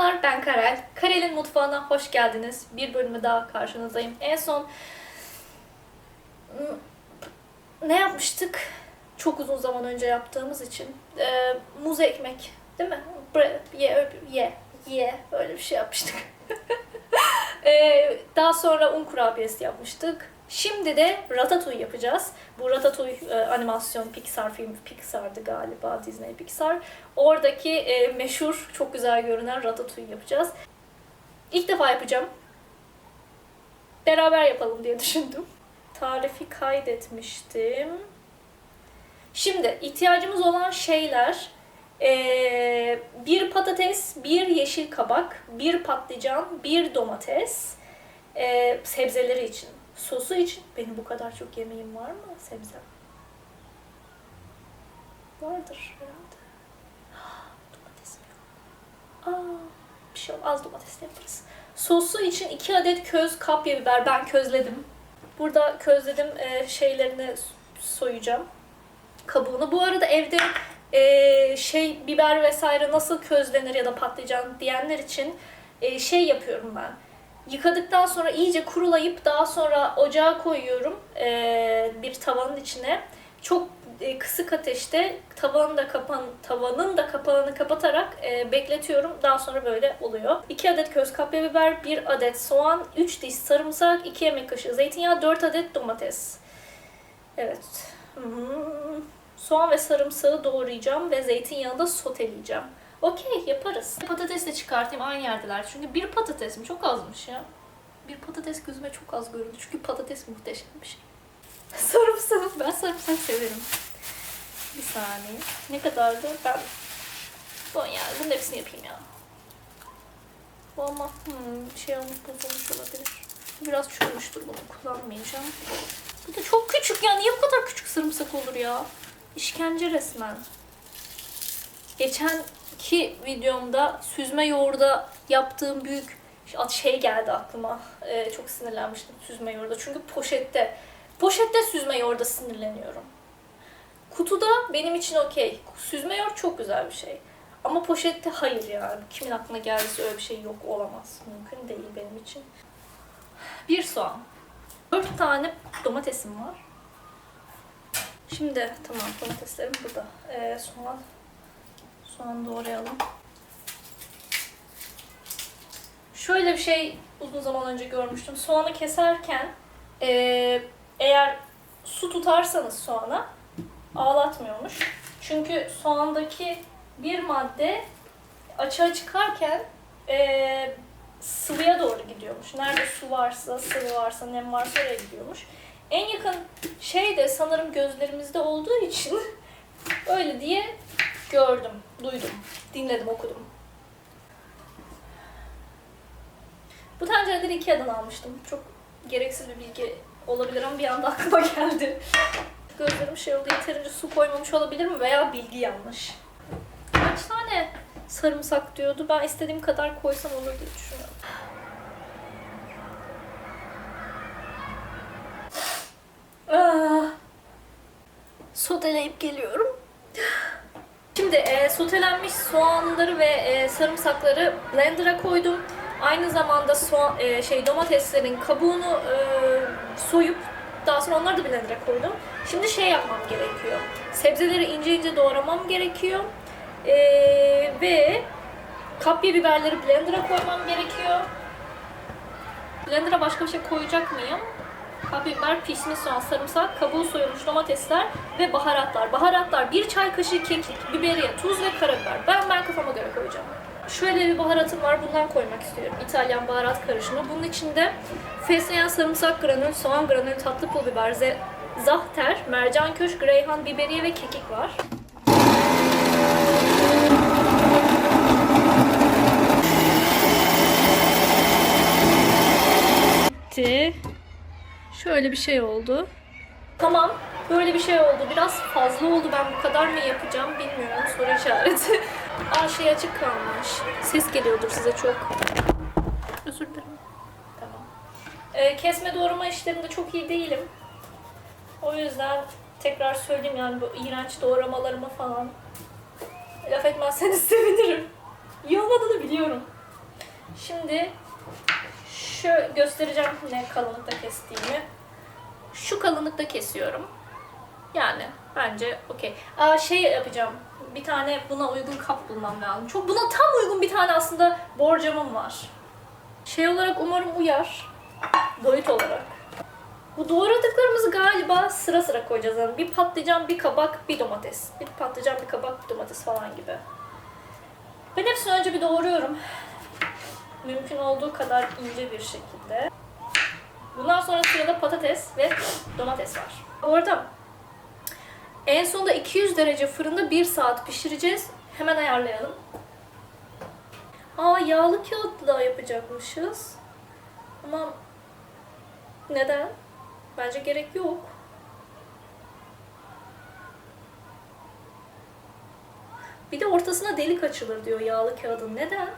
Merhabalar ben Karel. Karel'in mutfağına hoş geldiniz. Bir bölümü daha karşınızdayım. En son Hmm, ne yapmıştık? Çok uzun zaman önce yaptığımız için. Ee, muz ekmek değil mi? Bre, ye, ye, ye. Öyle bir şey yapmıştık. Ee, daha sonra un kurabiyesi yapmıştık. Şimdi de Ratatouille yapacağız. Bu Ratatouille e, animasyon Pixar film Pixar'dı galiba Disney Pixar. Oradaki e, meşhur çok güzel görünen Ratatouille yapacağız. İlk defa yapacağım. Beraber yapalım diye düşündüm. Tarifi kaydetmiştim. Şimdi ihtiyacımız olan şeyler ee, bir patates, bir yeşil kabak, bir patlıcan, bir domates. Ee, sebzeleri için. Sosu için benim bu kadar çok yemeğim var mı sebze? Vardır herhalde. Domates mi? Aa, bir şey yok. Az domates yaparız. Sosu için 2 adet köz kapya biber ben közledim. Burada közledim e, şeylerini soyacağım. Kabuğunu. Bu arada evde e, şey biber vesaire nasıl közlenir ya da patlıcan diyenler için e, şey yapıyorum ben. Yıkadıktan sonra iyice kurulayıp daha sonra ocağa koyuyorum e, bir tavanın içine. Çok e, kısık ateşte tavanın da kapan tavanın da kapağını kapatarak e, bekletiyorum. Daha sonra böyle oluyor. 2 adet köz kapya biber, 1 adet soğan, 3 diş sarımsak, 2 yemek kaşığı zeytinyağı, 4 adet domates. Evet. Hmm. Soğan ve sarımsağı doğrayacağım ve zeytinyağında soteleyeceğim. Okey yaparız. Patates de çıkartayım aynı yerdeler. Çünkü bir patates mi? Çok azmış ya. Bir patates gözüme çok az göründü. Çünkü patates muhteşem bir şey. Sarımsak. Ben sarımsak severim. Bir saniye. Ne kadardı? Ben Bon yani bunun hepsini yapayım ya. Bu ama hmm, şey olmuş bozulmuş olabilir. Biraz çürümüştür bunu kullanmayacağım. Bu da çok küçük ya. Niye bu kadar küçük sarımsak olur ya? İşkence resmen. Geçenki videomda süzme yoğurda yaptığım büyük şey geldi aklıma. Ee, çok sinirlenmiştim süzme yoğurda. Çünkü poşette. Poşette süzme yoğurda sinirleniyorum. Kutuda benim için okey. Süzme yoğurt çok güzel bir şey. Ama poşette hayır yani. Kimin aklına geldiyse öyle bir şey yok olamaz. Mümkün değil benim için. Bir soğan. Dört tane domatesim var. Şimdi tamam domateslerim burada. Ee, soğan soğan doğrayalım. Şöyle bir şey uzun zaman önce görmüştüm. Soğanı keserken eğer su tutarsanız soğana ağlatmıyormuş. Çünkü soğandaki bir madde açığa çıkarken ee, sıvıya doğru gidiyormuş. Nerede su varsa, sıvı varsa, nem varsa oraya gidiyormuş. En yakın şey de sanırım gözlerimizde olduğu için öyle diye gördüm, duydum, dinledim, okudum. Bu tencereleri Ikea'dan almıştım. Çok gereksiz bir bilgi olabilir ama bir anda aklıma geldi. Gözlerim şey oldu, yeterince su koymamış olabilir mi veya bilgi yanlış. Kaç tane sarımsak diyordu. Ben istediğim kadar koysam olur diye düşünüyorum. Ah. Soteleyip geliyorum. Şimdi e, sotelenmiş soğanları ve e, sarımsakları blender'a koydum. Aynı zamanda soğan, e, şey domateslerin kabuğunu e, soyup daha sonra onları da blender'a koydum. Şimdi şey yapmam gerekiyor. Sebzeleri ince ince doğramam gerekiyor. E, ve kapya biberleri blender'a koymam gerekiyor. Blender'a başka bir şey koyacak mıyım? Biber, pişmiş soğan, sarımsak, kabuğu soyulmuş domatesler ve baharatlar. Baharatlar bir çay kaşığı kekik, biberiye, tuz ve karabiber. Ben ben kafama göre koyacağım. Şöyle bir baharatım var. Bundan koymak istiyorum. İtalyan baharat karışımı. Bunun içinde fesleğen, sarımsak granül, soğan granül, tatlı pul biber, zahter, mercan köşk, reyhan, biberiye ve kekik var. Şöyle bir şey oldu. Tamam. Böyle bir şey oldu. Biraz fazla oldu. Ben bu kadar mı yapacağım bilmiyorum. Soru işareti. Aa şey açık kalmış. Ses geliyordur size çok. Özür dilerim. Tamam. Ee, kesme doğrama işlerinde çok iyi değilim. O yüzden tekrar söyleyeyim yani bu iğrenç doğramalarımı falan. Laf etmezseniz sevinirim. İyi olmadığını biliyorum. Şimdi şu göstereceğim ne kalınlıkta kestiğimi. Şu kalınlıkta kesiyorum. Yani bence okey. Aa, şey yapacağım. Bir tane buna uygun kap bulmam lazım. Çok buna tam uygun bir tane aslında borcamım var. Şey olarak umarım uyar. Boyut olarak. Bu doğradıklarımızı galiba sıra sıra koyacağız. Yani bir patlıcan, bir kabak, bir domates. Bir patlıcan, bir kabak, bir domates falan gibi. Ben hepsini önce bir doğruyorum. Mümkün olduğu kadar ince bir şekilde. Bundan sonra sırada patates ve domates var. Bu arada en sonunda 200 derece fırında 1 saat pişireceğiz. Hemen ayarlayalım. Aa yağlı kağıtla yapacakmışız. Ama neden? Bence gerek yok. Bir de ortasına delik açılır diyor yağlı kağıdın. Neden?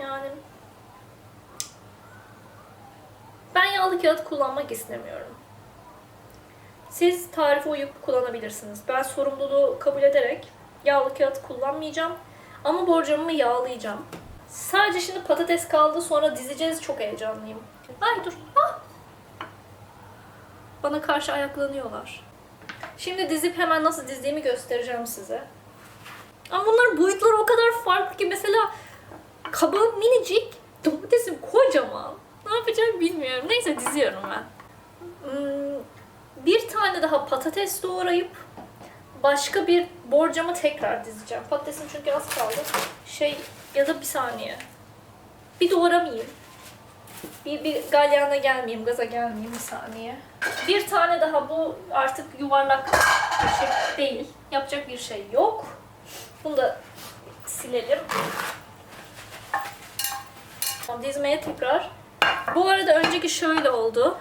Yani ben yağlı kağıt kullanmak istemiyorum. Siz tarife uyup kullanabilirsiniz. Ben sorumluluğu kabul ederek yağlı kağıt kullanmayacağım. Ama borcamımı yağlayacağım. Sadece şimdi patates kaldı sonra dizeceğiz. Çok heyecanlıyım. Ay dur. Ah! Bana karşı ayaklanıyorlar. Şimdi dizip hemen nasıl dizdiğimi göstereceğim size. Ama bunların boyutları o kadar farklı ki mesela kabağım minicik, domatesim kocaman. Ne yapacağımı bilmiyorum. Neyse diziyorum ben. Hmm, bir tane daha patates doğrayıp başka bir borcama tekrar dizeceğim. Patatesim çünkü az kaldı. Şey ya da bir saniye. Bir doğramayayım. Bir, bir galyana gelmeyeyim, gaza gelmeyeyim bir saniye. Bir tane daha bu artık yuvarlak bir şey değil. Yapacak bir şey yok. Bunu da silelim. Dizmeye tekrar. Bu arada önceki şöyle oldu.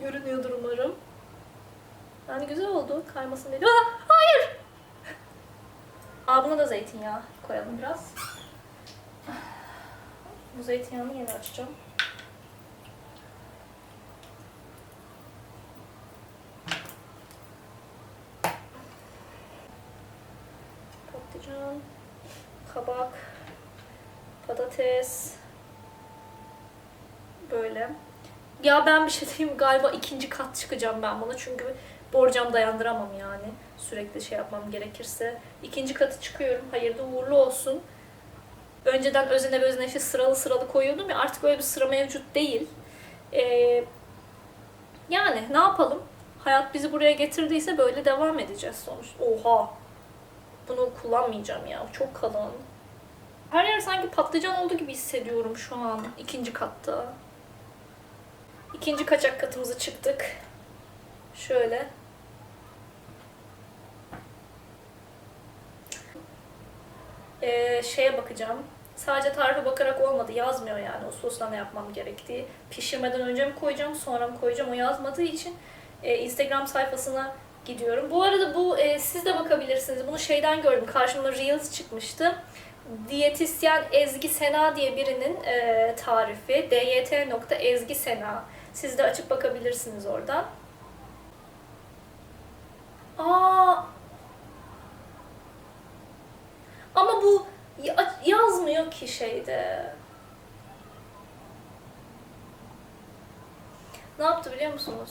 Görünüyordur umarım. Yani güzel oldu. Kaymasın diye. Aa, hayır! Aa, buna da zeytinyağı koyalım biraz. Bu zeytinyağını yeni açacağım. Patlıcan, kabak, patates, böyle. Ya ben bir şey diyeyim galiba ikinci kat çıkacağım ben buna çünkü borcam dayandıramam yani. Sürekli şey yapmam gerekirse. İkinci katı çıkıyorum. Hayırlı uğurlu olsun. Önceden özene özene işte sıralı sıralı koyuyordum ya artık öyle bir sıra mevcut değil. Ee, yani ne yapalım? Hayat bizi buraya getirdiyse böyle devam edeceğiz sonuç. Oha! Bunu kullanmayacağım ya. Çok kalın. Her yer sanki patlıcan oldu gibi hissediyorum şu an ikinci katta. İkinci kaçak katımızı çıktık. Şöyle. Ee, şeye bakacağım. Sadece tarife bakarak olmadı. Yazmıyor yani o sosla ne yapmam gerektiği. Pişirmeden önce mi koyacağım, sonra mı koyacağım o yazmadığı için e, Instagram sayfasına gidiyorum. Bu arada bu e, siz de bakabilirsiniz. Bunu şeyden gördüm. Karşıma Reels çıkmıştı. Diyetisyen Ezgi Sena diye birinin e, tarifi. dyt.ezgisena. Siz de açıp bakabilirsiniz oradan. Aa. Ama bu ya- yazmıyor ki şeyde. Ne yaptı biliyor musunuz?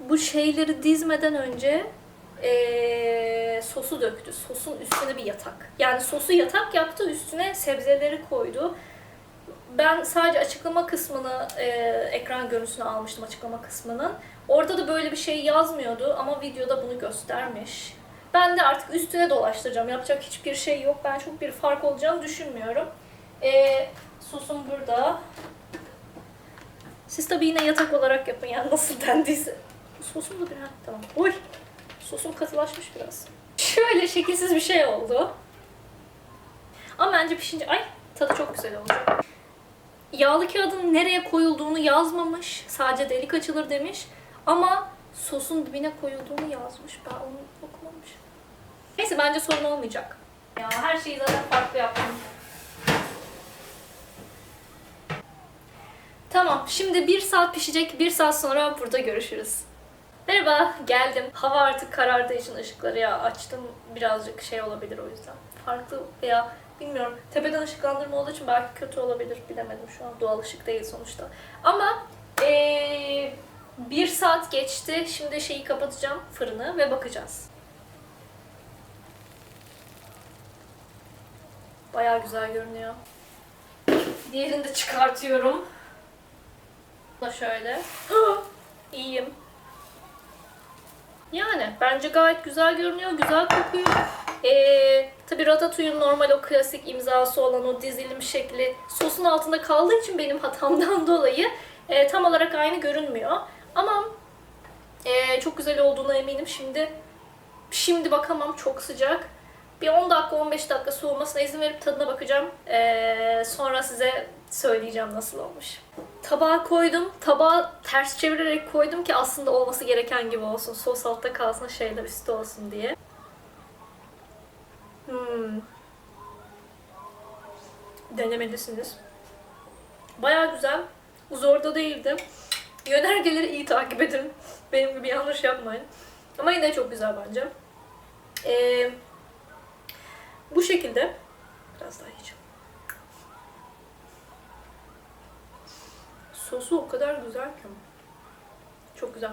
Bu şeyleri dizmeden önce eee, sosu döktü. Sosun üstüne bir yatak. Yani sosu yatak yaptı, üstüne sebzeleri koydu. Ben sadece açıklama kısmını, e, ekran görüntüsünü almıştım açıklama kısmının. Orada da böyle bir şey yazmıyordu ama videoda bunu göstermiş. Ben de artık üstüne dolaştıracağım. Yapacak hiçbir şey yok. Ben çok bir fark olacağını düşünmüyorum. E, sosum burada. Siz tabii yine yatak olarak yapın yani nasıl dendiyse. Sosum da bir tamam. Oy! Sosum katılaşmış biraz. Şöyle şekilsiz bir şey oldu. Ama bence pişince... Ay! Tadı çok güzel olacak. Yağlı kağıdın nereye koyulduğunu yazmamış. Sadece delik açılır demiş. Ama sosun dibine koyulduğunu yazmış. Ben onu okumamışım. Neyse bence sorun olmayacak. Ya her şeyi zaten farklı yaptım. Tamam şimdi bir saat pişecek. Bir saat sonra burada görüşürüz. Merhaba, geldim. Hava artık karardığı için ışıkları ya açtım. Birazcık şey olabilir o yüzden. Farklı veya bilmiyorum. Tepeden ışıklandırma olduğu için belki kötü olabilir. Bilemedim şu an. Doğal ışık değil sonuçta. Ama ee, bir saat geçti. Şimdi şeyi kapatacağım fırını ve bakacağız. Bayağı güzel görünüyor. Diğerini de çıkartıyorum. Da şöyle. İyiyim. Yani bence gayet güzel görünüyor, güzel kokuyor. Ee, tabii Ratatouille'un normal o klasik imzası olan o dizilim şekli sosun altında kaldığı için benim hatamdan dolayı e, tam olarak aynı görünmüyor. Ama e, çok güzel olduğuna eminim. Şimdi şimdi bakamam çok sıcak. Bir 10 dakika 15 dakika soğumasına izin verip tadına bakacağım. Ee, sonra size söyleyeceğim nasıl olmuş. Tabağa koydum. Tabağı ters çevirerek koydum ki aslında olması gereken gibi olsun. Sos altta kalsın şeyler üstte olsun diye. Hmm. Denemelisiniz. Baya güzel. Zor da değildi. Yönergeleri iyi takip edin. Benim gibi yanlış yapmayın. Ama yine çok güzel bence. Ee, bu şekilde biraz daha yiyeceğim. Sosu o kadar güzel ki. Çok güzel.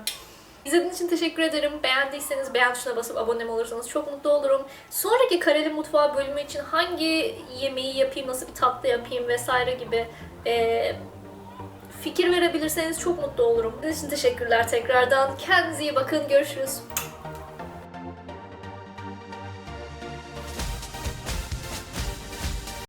İzlediğiniz için teşekkür ederim. Beğendiyseniz beğen tuşuna basıp abone olursanız çok mutlu olurum. Sonraki Kareli Mutfağı bölümü için hangi yemeği yapayım, nasıl bir tatlı yapayım vesaire gibi eee, fikir verebilirseniz çok mutlu olurum. İzlediğiniz için teşekkürler tekrardan. Kendinize iyi bakın. Görüşürüz.